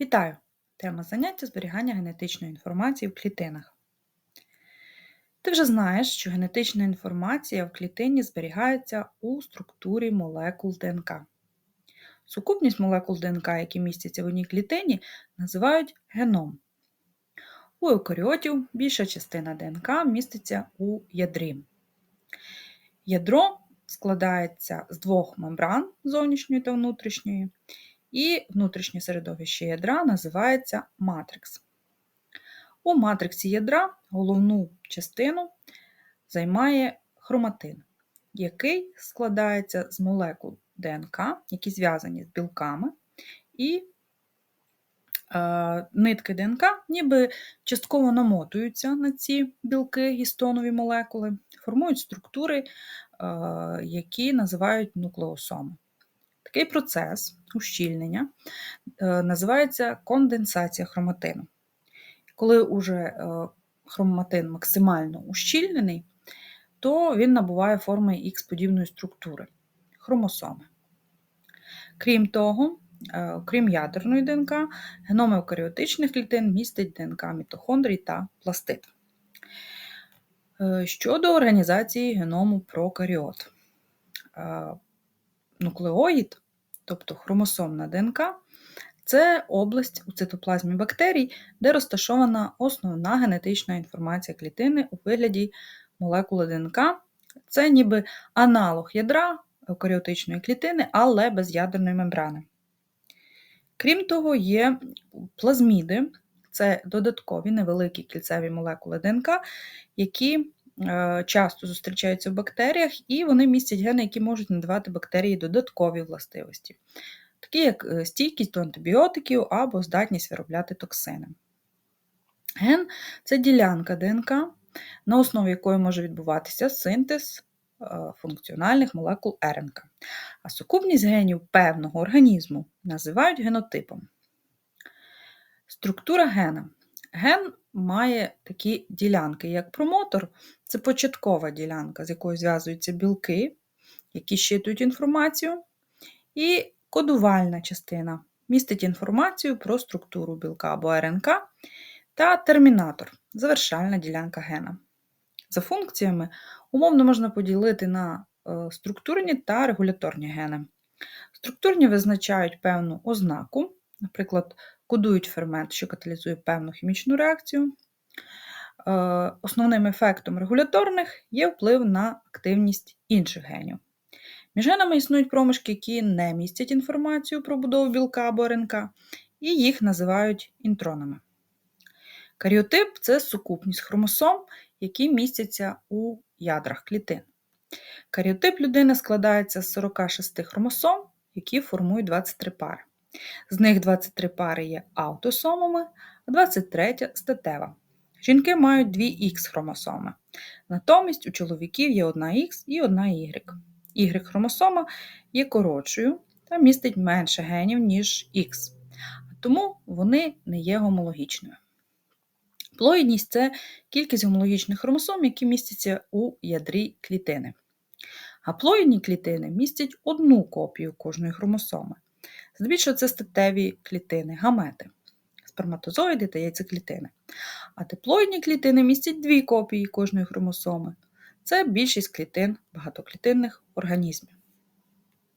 Вітаю! Тема заняття зберігання генетичної інформації в клітинах. Ти вже знаєш, що генетична інформація в клітині зберігається у структурі молекул ДНК. Сукупність молекул ДНК, які містяться в одній клітині, називають геном. У еукаріотів більша частина ДНК міститься у ядрі. Ядро складається з двох мембран зовнішньої та внутрішньої, і внутрішнє середовище ядра називається матрикс. У матриксі ядра головну частину займає хроматин, який складається з молекул ДНК, які зв'язані з білками, і е, нитки ДНК ніби частково намотуються на ці білки, гістонові молекули, формують структури, е, які називають нуклеосоми. Такий процес ущільнення е, називається конденсація хроматину. Коли уже е, хроматин максимально ущільнений, то він набуває форми Х-подібної структури хромосоми. Крім того, е, крім ядерної ДНК, геном еукаріотичних клітин містить ДНК мітохондрій та пластид. Щодо організації геному прокаріот. Нуклеоїд, тобто хромосомна ДНК, це область у цитоплазмі бактерій, де розташована основна генетична інформація клітини у вигляді молекули ДНК. Це ніби аналог ядра еукаріотичної клітини, але без ядерної мембрани. Крім того, є плазміди, це додаткові невеликі кільцеві молекули ДНК, які часто зустрічаються в бактеріях, і вони містять гени, які можуть надавати бактерії додаткові властивості, такі як е, стійкість до антибіотиків або здатність виробляти токсини. Ген це ділянка ДНК, на основі якої може відбуватися синтез е, функціональних молекул РНК. А сукупність генів певного організму називають генотипом. Структура гена. Ген має такі ділянки, як промотор це початкова ділянка, з якою зв'язуються білки, які щитують інформацію, і кодувальна частина містить інформацію про структуру білка або РНК, та термінатор завершальна ділянка гена. За функціями умовно можна поділити на е, структурні та регуляторні гени. Структурні визначають певну ознаку, наприклад, кодують фермент, що каталізує певну хімічну реакцію. Е, основним ефектом регуляторних є вплив на активність інших генів. Між генами існують проміжки, які не містять інформацію про будову білка або РНК, і їх називають інтронами. Каріотип це сукупність хромосом, які містяться у ядрах клітин. Каріотип людини складається з 46 хромосом, які формують 23 пари. З них 23 пари є аутосомами, а 23 статева. Жінки мають дві х хромосоми. Натомість у чоловіків є одна Х і одна Y. Y хромосома є коротшою та містить менше генів, ніж Х, тому вони не є гомологічною. Плоїдність це кількість гомологічних хромосом, які містяться у ядрі клітини. Гаплоїдні клітини містять одну копію кожної хромосоми. Здебільшого це статеві клітини, гамети, сперматозоїди та яйцеклітини. А диплоїдні клітини містять дві копії кожної хромосоми. Це більшість клітин багатоклітинних організмів.